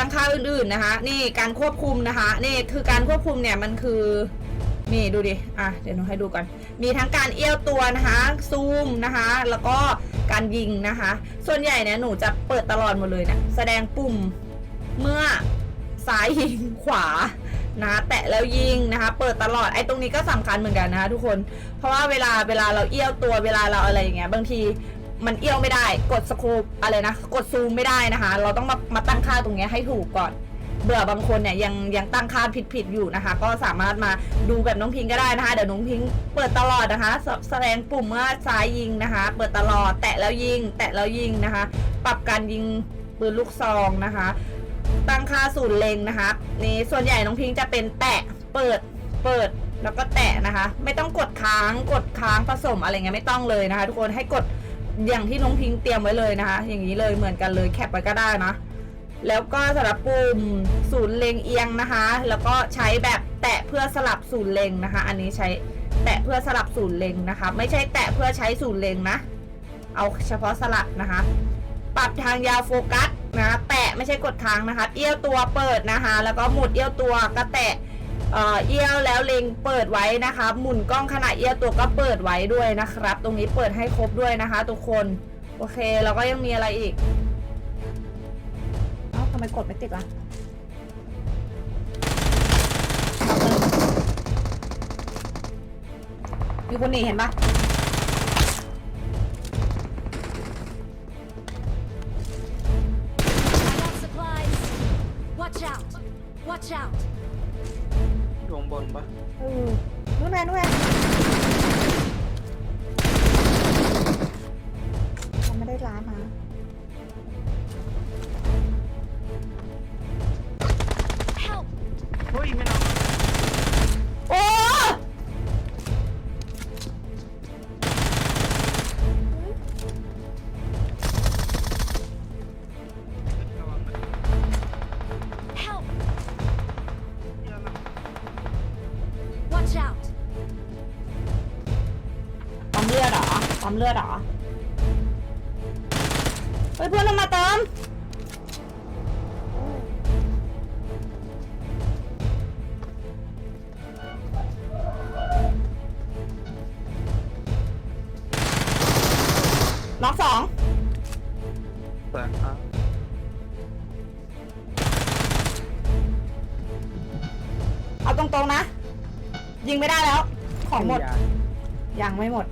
ตั้งค่าอื่นๆนะคะ นี่การควบคุมนะคะ นี่คือการควบคุมเนี่ยมันคือนี่ดูดิ อะ เดี๋ยวหนูให้ดูก่อน มีทั้งการเอี้ยวตัวนะคะ ซูมนะคะ แล้วก็การยิงนะคะ ส่วนใหญ่เนี่ยหนูจะเปิดตลอดหมดเลยเนี่ย แสดงปุ่มเมื่อซ้ายยิงขวานะแตะแล้วยิงนะคะ เปิดตลอดไอ้ตรงนี้ก็สำคัญเหมือนกันนะคะทุกคนเพราะว่าเวลาเวลาเราเอี้ยวตัวเวลาเราอะไรอย่างเงี้ยบางที มันเอี้ยวไม่ได้ กดสโคปอะไรนะ กดซูมไม่ได้นะคะ เราต้องมามาตั้งค่าตรงนี้ให้ถูกก่อนเบื่อบางคนเนี่ยยังยังตั้งค่าผิดผิดอยู่นะคะ ก็สามารถมาดูแบบน้องพิงก็ได้นะคะ เดี๋ยวน้องพิงเปิดตลอดนะคะแสแสดงปุ่มเมื่อซ้ายยิงนะคะ เปิดตลอดแตะแล้วยิง แตะแล้วยิงนะคะ ปรับการยิงปืนลูกซองนะคะ ตั้งค่าศูนย์เลงนะคะนี่ส่วนใหญ่น้องพิงจะเป็นแตะเปิดเปิดแล้วก็แตะนะคะ ไม่ต้องกดค้างกดค้างผสมอะไรเงี้ยไม่ต้องเลยนะคะ ทุกคนให้กด อย่างที่น้องพิงเตรียมไว้เลยนะคะ อย่างนี้เลยเหมือนกันเลยแคปไว้ก็ได้นะ แล้วก็สำหรับปุ่มศูนย์เลงเอียงนะคะ แล้วก็ใช้แบบแตะเพื่อสลับศูนย์เลงนะคะ อันนี้ใช้แตะเพื่อสลับศูนย์เลงนะคะ ไม่ใช่แตะเพื่อใช้ศูนย์เลงนะ เอาเฉพาะสลับนะคะ ปรับทางยาวโฟกัสนะ แตะไม่ใช่กดค้างนะคะ เอี้ยวตัวเปิดนะคะ แล้วก็หมุดเอี้ยวตัวก็แตะ เอ่อเอี้ยวแล้วเล็งเปิดไว้นะคะหมุนกล้องขณะเอี้ยวตัวก็เปิดไว้ด้วยนะครับ ตรงนี้เปิดให้ครบด้วยนะคะ ทุกคนโอเคแล้วก็ยังมีอะไรอีกเอ้าทำไมกดไม่ติดวะมีคนหนีเห็นปะ I got supplies. Watch out. Watch out. ดวงบนปะเออนู่นไงนู่นไงเขาไม่ได้ร้านมา Help. เฮ้ยไม่เอา Watch out. ปั๊มเลือดเหรอปั๊มเลือดเหรอเฮ้ยเพื่อนเรามาเติมล็อกสองแต่อะเอาตรงๆนะ ยิงไม่ได้แล้ว ของหมดยายังไม่หมด